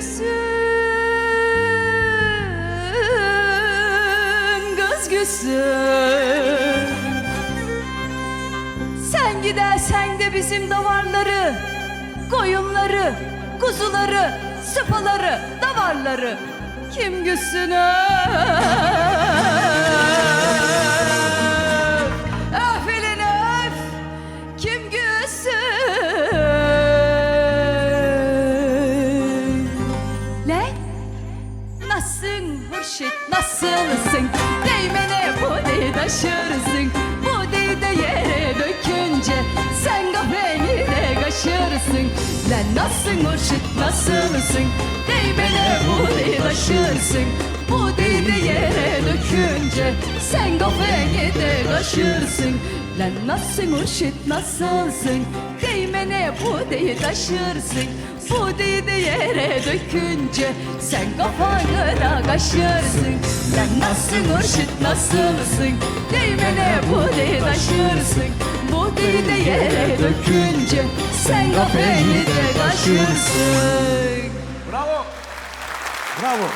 güzgüsün Göz güzgüsün Sen gidersen de bizim davarları Koyunları, kuzuları, sıpaları, davarları Kim güzsün öf? Öf öf! Kim güzsün Hurşit nasılsın? Değmene bu değil taşırsın kaşırsın Lan nasılsın Hurşit nasılsın? Değmene bu değil taşırsın Bu değil de yere dökünce Sen kafeni de kaşırsın. Lan nasılsın Hurşit nasılsın? Değmene bu değil taşırsın bu dedi yere dökünce Sen kafanı da kaşırsın. Sen nasılsın Hurşit nasılsın? Değmene bu dedi taşırsın Bu dedi yere dökünce Sen kafanı da kaşırsın Bravo. Bravo.